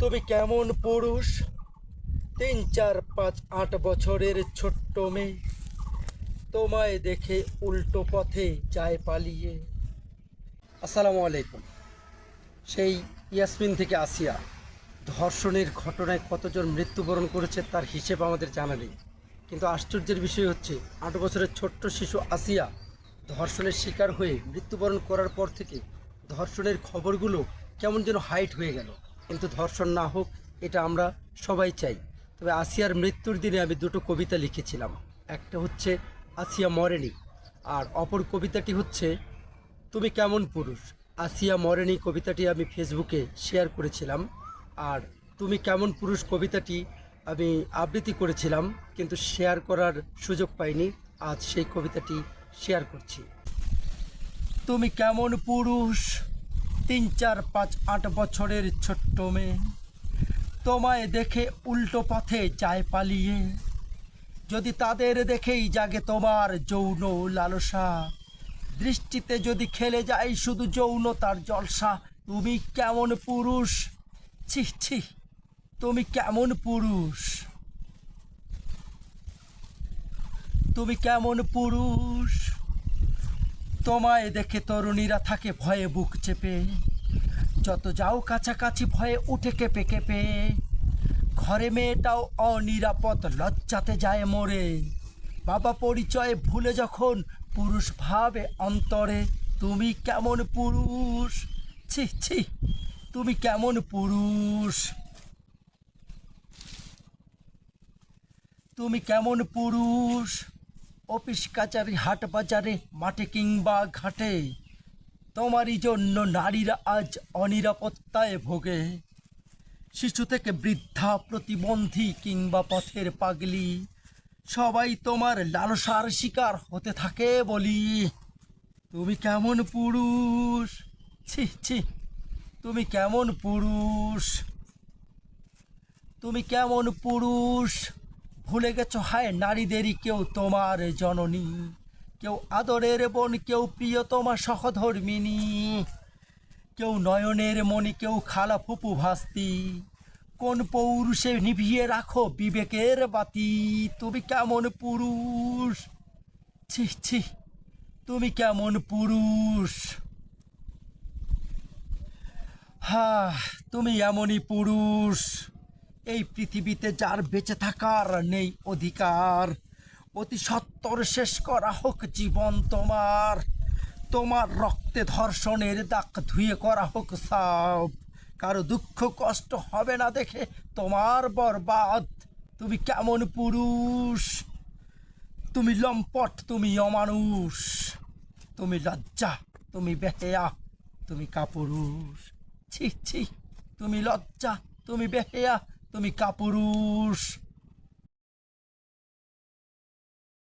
তুমি কেমন পুরুষ? তিন, চার, পাঁচ, আট বছরের ছোট্ট মেয়ে। তোমায় দেখে উল্টো পথে যায় পালিয়ে। আসসালামু আলাইকুম। সেই ইয়াসমিন থেকে আসিয়া ধর্ষণের ঘটনায় কতজন মৃত্যুবরণ করেছে তার হিসেব আমাদের জানা নেই। কিন্তু আশ্চর্যের বিষয় হচ্ছে, আট বছরের ছোট্ট শিশু আসিয়া ধর্ষণের শিকার হয়ে মৃত্যুবরণ করার পর থেকে ধর্ষণের খবরগুলো কেমন যেন হাইট হয়ে গেল। কিন্তু ধর্ষণ না হোক, এটা আমরা সবাই চাই। তবে আসিয়ার মৃত্যুর দিনে আমি দুটো কবিতা লিখেছিলাম। একটা হচ্ছে, আসিয়া মরেনি। আর অপর কবিতাটি হচ্ছে, তুমি কেমন পুরুষ? আসিয়া মরেনি কবিতাটি আমি ফেসবুকে শেয়ার করেছিলাম। আর তুমি কেমন পুরুষ? কবিতাটি আমি আবৃত্তি করেছিলাম, কিন্তু শেয়ার করার সুযোগ পাইনি। আজ সেই কবিতাটি শেয়ার করছি। তুমি কেমন পুরুষ? তিন চার পাঁচ আট বছরের ছোট্ট মেয়ে। তোমায় দেখে উল্টো পথে যায় পালিয়ে। যদি তাদের দেখেই জাগে তোমার যৌন লালসা, দৃষ্টিতে যদি খেলে যায় শুধু যৌনতার জলসা, তুমি কেমন পুরুষ? ছি ছি, তুমি কেমন পুরুষ? তুমি কেমন পুরুষ? তোমায় দেখে তরুণীরা থাকে ভয়ে বুক চেপে। যত যাও কাছাকাছি ভয়ে উঠে কেঁপে কেঁপে। ঘরে মেয়েটাও অনিরাপদ, লজ্জাতে যায় মরে। বাবা পরিচয়ে ভুলে যখন পুরুষ ভাবে অন্তরে। তুমি কেমন পুরুষ? ছি ছি, তুমি কেমন পুরুষ? তুমি কেমন পুরুষ? অফিস কাচারি, হাট বাজারে, মাঠে কিংবা ঘাটে। তোমারই জন্য নারীরা আজ অনিরাপত্তায় ভোগে। শিশু থেকে বৃদ্ধা, প্রতিবন্ধী কিংবা পথের পাগলি, সবাই তোমার লালসার শিকার হতে থাকে বলি। তুমি কেমন পুরুষ? ছি ছি, তুমি কেমন পুরুষ? তুমি কেমন পুরুষ? ভুলে গেছো? হায়, নারীদেরই কেউ তোমার জননী, কেউ আদরের বোন, কেউ প্রিয় প্রিয়তমা সহধর্মিনী, কেউ নয়নের মণি, কেউ খালা ফুপু ভাস্তি। কোন পৌরুষে নিভিয়ে রাখো বিবেকের বাতি? তুমি কেমন পুরুষ? ছি ছি, তুমি কেমন পুরুষ? হা তুমি এমনই পুরুষ। এই পৃথিবীতে যার বেঁচে থাকার নেই অধিকার, অতি সত্তর শেষ করা হোক জীবন তোমার। তোমার রক্তে ধর্ষণের দাগ ধুয়ে করা হোক সাপ কারও দুঃখ কষ্ট হবে না দেখে তোমার বরবাদ। তুমি কেমন পুরুষ? তুমি লম্পট, তুমি অমানুষ। তুমি লজ্জা, তুমি বেহেয়া, তুমি কাপুরুষ। ছি ছি, তুমি লজ্জা, তুমি বেহেয়া তুমি কাপুরুষ